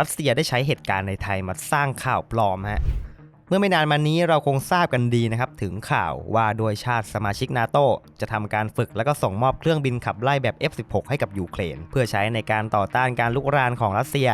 รัสเซียได้ใช้เหตุการณ์ในไทยมาสร้างข่าวปลอมฮะเมื่อไม่นานมานี้เราคงทราบกันดีนะครับ ถึงข่าวว่าโดยชาติสมาชิกนาโตจะทำการฝึกแล้วก็ส่งมอบเครื่องบินขับไล่แบบ F16 ให้กับยูเครนเพื่อใช้ในการต่อต้านการลุกรานของรัสเซีย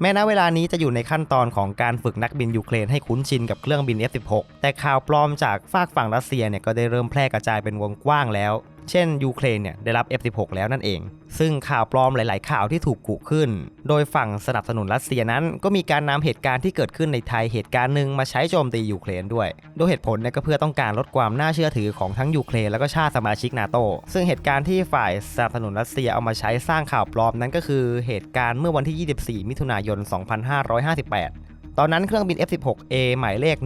แม้ณเวลานี้จะอยู่ในขั้นตอนของการฝึกนักบินยูเครนให้คุ้นชินกับเครื่องบิน F16 แต่ข่าวปลอมจากฝากฝั่งรัสเซียเนี่ยก็ได้เริ่มแพร่กระจายเป็นวงกว้างแล้ว เช่นยูเครนเนี่ยได้รับ F16 แล้วนั่นเอง ซึ่งข่าวปลอมหลาย ๆ ข่าวที่ถูกกุขึ้น โดยฝั่งสนับสนุนรัสเซียนั้น ก็มีการนำเหตุการณ์ที่เกิดขึ้นในไทยเหตุการณ์หนึ่งมาใช้โจมตียูเครนด้วย โดยเหตุผลเนี่ยก็เพื่อต้องการลดความน่าเชื่อถือของทั้งยูเครนแล้วก็ชาติสมาชิกนาโตซึ่งเหตุการณ์ที่ฝ่ายสนับสนุนรัสเซียเอามาใช้สร้างข่าวปลอมนั้นก็คือเหตุการณ์เมื่อวันที่ 24 มิถุนายน 2558 ตอนนั้นเครื่องบิน F-16A หมายเลข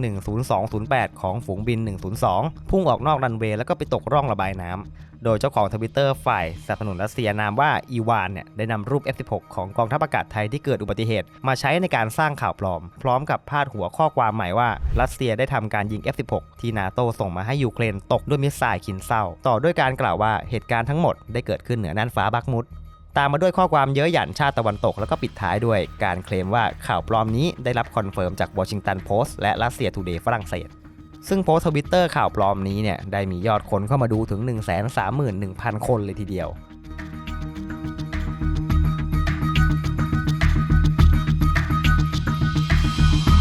10208 ของฝูงบิน 102 พุ่งออกนอกรันเวย์แล้วก็ไปตกร่องระบายน้ำ โดยเจ้าของทวิตเตอร์ฝ่ายสนับสนุนรัสเซียนามว่าอีวานเนี่ยได้นำรูป F-16 ของกองทัพอากาศไทยที่เกิดอุบัติเหตุ มาใช้ในการสร้างข่าวปลอม พร้อมกับพาดหัวข้อความใหม่ว่า รัสเซียได้ทำการยิง F-16 ที่นาโตส่งมาให้ยูเครนตกด้วยมิสไซล์คินเซาต่อด้วยการกล่าวว่าเหตุการณ์ทั้งหมดได้เกิดขึ้นเหนือน่านฟ้าบักมุด ตามมาด้วยข้อความเย้ยหยันชาติตะวันตก แล้วก็ปิดท้ายด้วยการเคลมว่าข่าวปลอมนี้ได้รับคอนเฟิร์มจากวอชิงตันโพสต์และรัสเซียทูเดย์ฝรั่งเศส ซึ่งโพสต์ทวิตเตอร์ข่าวปลอมนี้เนี่ยได้มียอดคนเข้ามาดูถึง 131,000 คนเลยทีเดียว